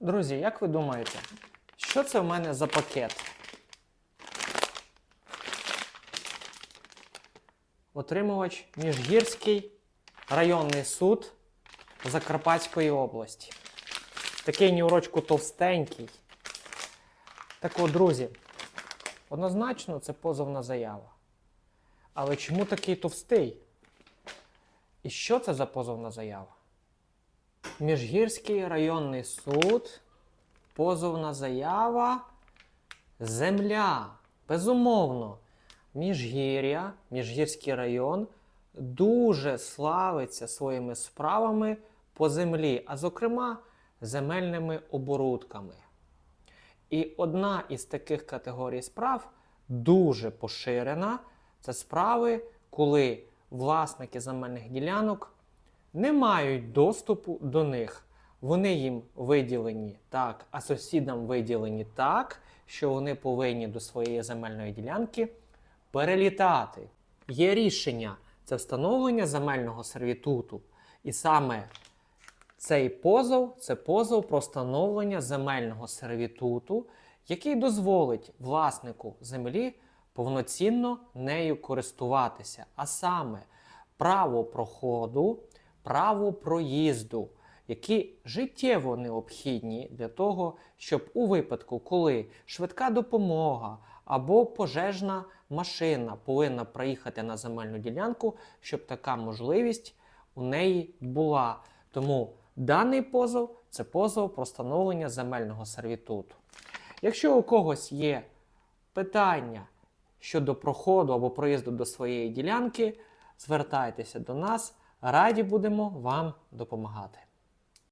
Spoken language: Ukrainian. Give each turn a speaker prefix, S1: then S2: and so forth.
S1: Друзі, як ви думаєте, що це в мене за пакет? Отримувач Міжгірський районний суд Закарпатської області. Такий нюрочку товстенький. Так от, друзі, однозначно це позовна заява. Але чому такий товстий? І що це за позовна заява? Міжгірський районний суд, позовна заява, земля. Безумовно, Міжгір'я, Міжгірський район дуже славиться своїми справами по землі, а зокрема, земельними оборудками. І одна із таких категорій справ дуже поширена. Це справи, коли власники земельних ділянок не мають доступу до них. Вони їм виділені так, а сусідам виділені так, що вони повинні до своєї земельної ділянки перелітати. Є рішення це встановлення земельного сервітуту. І саме цей позов це позов про встановлення земельного сервітуту, який дозволить власнику землі повноцінно нею користуватися, а саме право проходу, право проїзду, які життєво необхідні для того, щоб у випадку, коли швидка допомога або пожежна машина повинна проїхати на земельну ділянку, щоб така можливість у неї була. Тому даний позов це позов про встановлення земельного сервітуту. Якщо у когось є питання щодо проходу або проїзду до своєї ділянки, звертайтеся до нас, раді будемо вам допомагати.